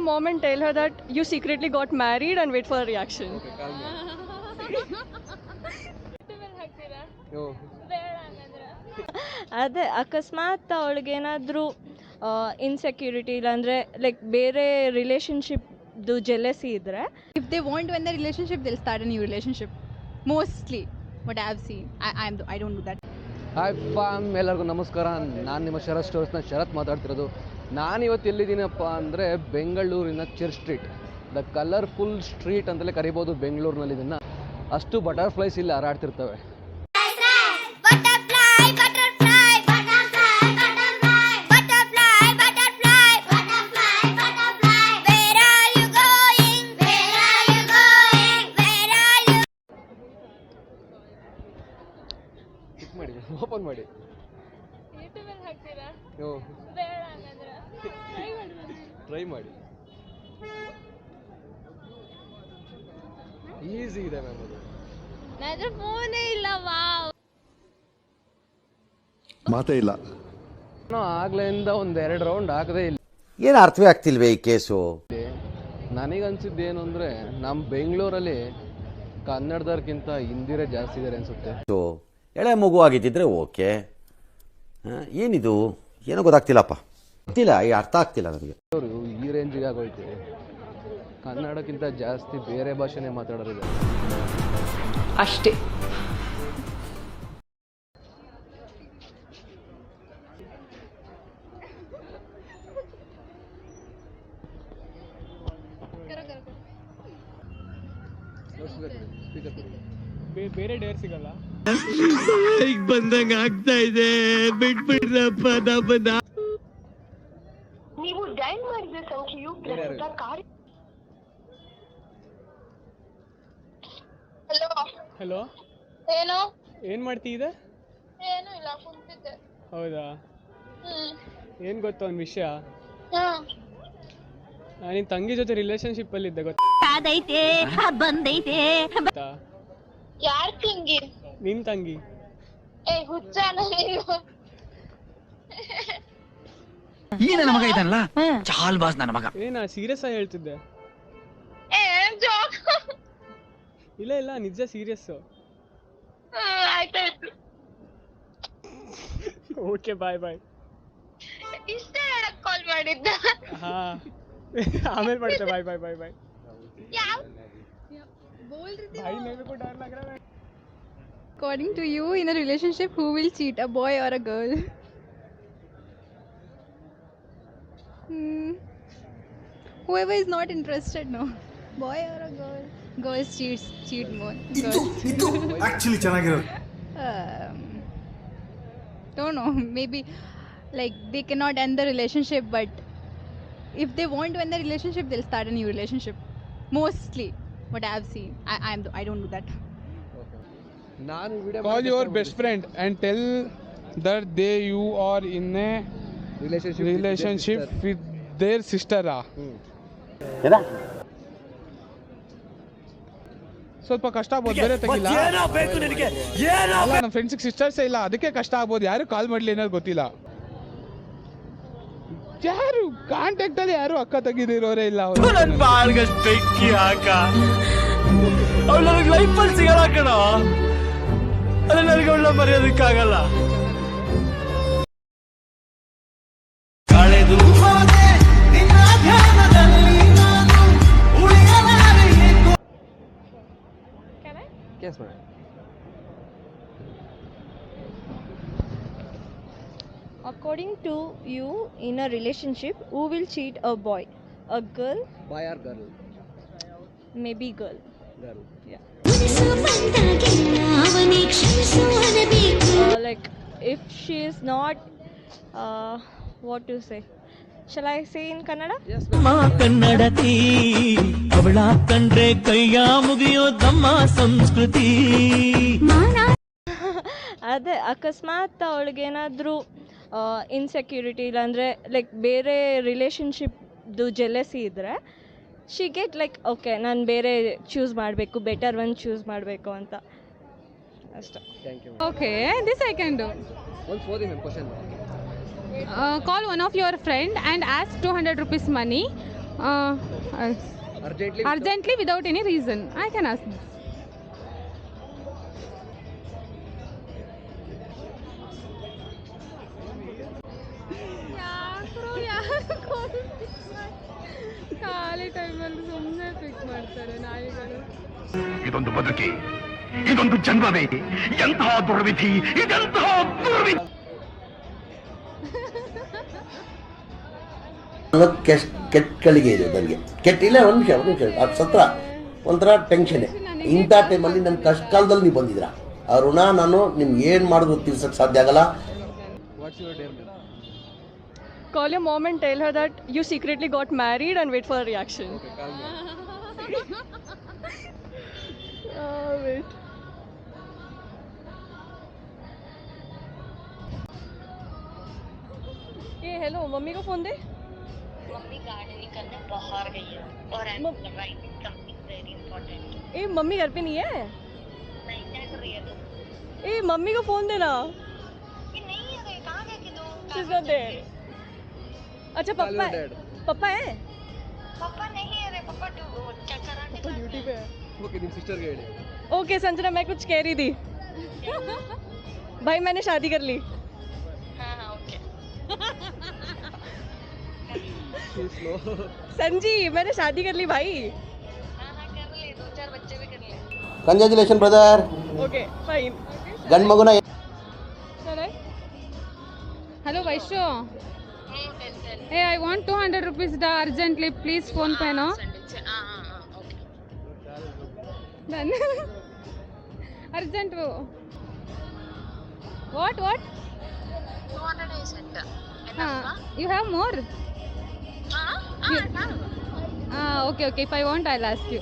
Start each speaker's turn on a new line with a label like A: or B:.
A: your mom and tell her that you secretly got married and wait for a reaction.
B: ಅದೇ ಅಕಸ್ಮಾತ್ ಅವಳಿಗೇನಾದರೂ insecurity ಇಲ್ಲಾಂದರೆ like ಬೇರೆ ರಿಲೇಷನ್ಶಿಪ್ದು jealousy ಇದ್ರೆ?
C: If they want when the relationship will start in you relationship mostly what I have seen I I am I don't do that
D: hi fam ಎಲ್ಲರಿಗೂ ನಮಸ್ಕಾರ. ನಾನು ನಿಮ್ಮ ಶರತ್ ಸ್ಟೋರ್ಸ್ನ ಶರತ್ ಮಾತಾಡ್ತಿರೋದು. ನಾನು ಇವತ್ತು ಎಲ್ಲಿದ್ದೀನಪ್ಪ ಅಂದರೆ ಬೆಂಗಳೂರಿನ church street. The colourful street ಅಂತಲೇ ಕರಿಬೋದು ಬೆಂಗಳೂರಿನಲ್ಲಿ ಇದನ್ನು. ಅಷ್ಟು ಬಟರ್ಫ್ಲೈಸ್ ಇಲ್ಲಿ ಹಾರಾಡ್ತಿರ್ತವೆ. ಓಪನ್ ಮಾಡಿ ಯೂಟ್ಯೂಬ್ ಅಲ್ಲಿ ಓ. ಟ್ರೈ ಮಾಡಿ. ಈಸಿ ಇದೆ ಮ್ಯಾಮ್ ಅದು
B: ಫೋನೇ ಇಲ್ಲ
E: ಮಾತೇ ಇಲ್ಲ.
D: ನಾನು ಆಗ್ಲಿಂದ ಒಂದು ಎರಡು ರೌಂಡ್ ಆಗದೇ ಇಲ್ಲ.
F: ಏನು ಅರ್ಥವೇ ಆಗ್ತಿಲ್ವೇ ಈ ಕೇಸು?
D: ನನಗನ್ಸಿದ್ದು ಏನು ಅಂದರೆ ನಮ್ಮ ಬೆಂಗಳೂರಲ್ಲಿ ಕನ್ನಡದವ್ರಿಗಿಂತ ಹಿಂದಿರೇ ಜಾಸ್ತಿ ಇದ್ದಾರೆ ಅನ್ಸುತ್ತೆ.
F: ಸೊ, ಎಳೆ ಮಗು ಆಗಿದ್ದಿದ್ರೆ ಓಕೆ. ಏನಿದು? ಏನೋ ಗೊತ್ತಾಗ್ತಿಲ್ಲಪ್ಪ. ಗೊತ್ತಿಲ್ಲ ಈ ಅರ್ಥ ಆಗ್ತಿಲ್ಲ ನನಗೆ.
D: ಅವರು ಈ ರೇಂಜಿಗೆ ಆಗೋಯ್ತು. ಕನ್ನಡಕ್ಕಿಂತ ಜಾಸ್ತಿ ಬೇರೆ ಭಾಷೆನೇ ಮಾತಾಡೋರಿದೆ
G: ಅಷ್ಟೇ.
H: ಬೇರೆ ಡೇರ್ ಸಿಗಲ್ಲ
I: ನೀವು ಡಯಲ್ ಮಾಡಿದ ಸಂಖ್ಯೆಯು ಪ್ರಸ್ತುತ ಕಾರ್ಯ ಹಲೋ
H: ಹಲೋ
I: ಏನು?
H: ಏನ್ ಮಾಡ್ತಿದ್ದೆ
I: ಏನು ಇಲ್ಲ ಕುಂತಿದ್ದೆ.
H: ಹೌದಾ?
I: ಹ್ಮ್.
H: ಏನ್ ಗೊತ್ತಾ ಒಂದ್ ವಿಷಯ?
I: ಹಾ.
H: ನಾನು ನಿನ್ ತಂಗಿ ಜೊತೆ ರಿಲೇಶನ್ಶಿಪ್ ಅಲ್ಲಿ ಇದ್ದೆ ಬಂದೈತೆ.
I: ಯಾರ್ ತಂಗಿ?
H: ನಿನ್ ತಂಗಿ.
I: ಏ ಹುಚ್ಚ ನೀನು.
J: ಈ ನನ್ನ ಮಗ ಇದನ್ನಲ್ಲ ಚಾಲ್ ಬಾಸ್ ನನ್ನ ಮಗ.
H: ಏನ ಸೀರಿಯಸ್ ಆಗಿ ಹೇಳ್ತಿದ್ದೆ. ಇಲ್ಲ ಇಲ್ಲ ನಿಜ ಸೀರಿಯಸ್ ಓಕೆ ಬಾಯ್ ಬಾಯ್
I: ಇಷ್ಟ ಕಾಲ್ ಮಾಡಿದ್ದ.
H: ಹಾ. ಆಮೇಲೆ ಮಾಡ್ತೆ bye bye bye bye
C: According to you, in a relationship, who will cheat, a boy or a girl? Hmm. Whoever is not interested, no. Boy or a girl? Girls cheats, cheat more. Girls.
E: Actually ಚೆನ್ನಾಗಿರೋದು
C: um, don't know maybe like they cannot end the relationship but if they want to end the relationship they'll start a new relationship mostly what i've seen i i'm i don't do that
D: ನಾನು video
H: call your best friend and tell that they you are in a relationship with their sister ಸ್ವಲ್ಪ ಕಷ್ಟ ಆಗ್ಬೋದು ಬೇರೆ ತೆಗಿಲ್ಲ. ಅಲ್ಲ ನಮ್ಮ ಫ್ರೆಂಡ್ಸಿಗೆ sisters ಇಲ್ಲ ಅದಕ್ಕೆ ಕಷ್ಟ ಆಗ್ಬೋದು. ಯಾರು ಕಾಲ್ ಮಾಡ್ಲಿ ಅನ್ನೋದು ಗೊತ್ತಿಲ್ಲ. ಯಾರು ಕಾಂಟ್ಯಾಕ್ಟ್ ಅಲ್ಲಿ ಯಾರು ಅಕ್ಕ ತೆಗಿದಿರೋರೇ ಇಲ್ಲ. ಅವ್ರು.
J: ಅವ್ಳು ನನಗೆ ಲೈಫಲ್ಲಿ ಸಿಗಲ್ಲ ಕಣ. ಅಲ್ಲ ನನಗೆ ಅವಳ ಮರೆಯೋದಕ್ಕಾಗಲ್ಲ.
B: according to you in a relationship who will cheat a boy a
D: girl boy or
B: girl maybe girl
D: girl
B: like if she is not what to say shall I say in Kannada
J: ಮಾ ಕನ್ನಡತಿ ಅವಳ ಕಂಡ್ರೆ ಕೈಯ ಮುಗಿಯೋದಮ್ಮ ಸಂಸ್ಕೃತಿ
B: ಅದೇ ಅಕಸ್ಮಾತ್ ಅವಳಿಗೇನಾದರೂ insecurity ಇಲ್ಲಾಂದರೆ like ಬೇರೆ ರಿಲೇಷನ್ಶಿಪ್ದು ಜೆಲಸಿ ಇದ್ದರೆ ಶಿ ಗೆಟ್ ಲೈಕ್ ಓಕೆ ನಾನು ಬೇರೆ ಚೂಸ್ ಮಾಡಬೇಕು ಬೆಟರ್ ಒನ್ ಚೂಸ್ ಮಾಡಬೇಕು ಅಂತ. ಅಷ್ಟೇ.
C: Thank you I can do
D: call one of your
C: friend and ask two hundred rupees money friend and ask 200 rupees money.
K: Urgently without any reason I can ask ask ಖಾಲಿ ಟೈಮಲ್ಲಿ ಸುಮ್ಮನೆ ಪಿಕ್ ಮಾಡ್ತಾರೆ ನಾಯಿಗಳು.
J: ಇದೊಂದು ಬದುಕಿ ಇದೊಂದು ಜನ್ಮವೇ ಎಂತಹ ದುರ್ವಿಧಿ ಇದೆಂತಹ ದುರ್ವಿಧಿ.
E: ಅನ್ನೋದು ಕೆಸ್ ಕೆಟ್ಟ ಕಳಿಗೆ ಇದೆ ನನಗೆ. ಕೆಟ್ಟ ಇಲ್ಲ ಒಂದು ನಿಮಿಷ ಒಂದು ನಿಮಿಷ ಅದು ಸತ್ರ. ಒಂಥರ ಟೆನ್ಷನ್ ಇಂಥ ಟೈಮಲ್ಲಿ ನನ್ನ ಕಷ್ಟ ಕಾಲದಲ್ಲಿ ನೀವು ಬಂದಿದ್ದೀರಾ? ಆ ಋಣ ನಾನು ನಿಮ್ಗೆ ಏನು ಮಾಡೋದು ತೀರ್ಸಕ್ಕೆ ಸಾಧ್ಯ ಆಗಲ್ಲ?
A: Call your mom and tell her that you secretly got married and wait for a reaction. Ah, wait. ए हेलो मम्मी को फ़ोन दे।
I: मम्मी गार्डनिंग करने बाहर गई है और I
A: am
I: writing something very important
A: A mummy घर पे नहीं है?
I: नहीं क्या कर रही है तू।
A: ए मम्मी को फ़ोन देना।
I: ये नहीं है कहाँ गए कि तू
A: She's not there. अच्छा पप्पा पापा है?
I: पापा नहीं है पापा
A: पापा ड्यूटी पे है।
D: ओके तुम सिस्टर गए
A: ओके संजना मैं कुछ कह रही थी। भाई मैंने शादी कर ली।
I: हाँ हाँ ओके।
A: संजी मैंने शादी कर ली भाई।
I: हाँ हाँ कर ले दो चार बच्चे भी कर ले
E: कंग्रेचुलेशन ब्रदर
A: ओके फाइन
I: गन हेलो वैश्यो
K: Hey, I want 200 rupees da urgently. Please phone ah,
I: pay ah, ah, no.
K: Done. Urgent. What what?
I: 200 is?
K: Enough You have more?
I: Ah,
K: ah, okay, okay. If I want, I'll ask you.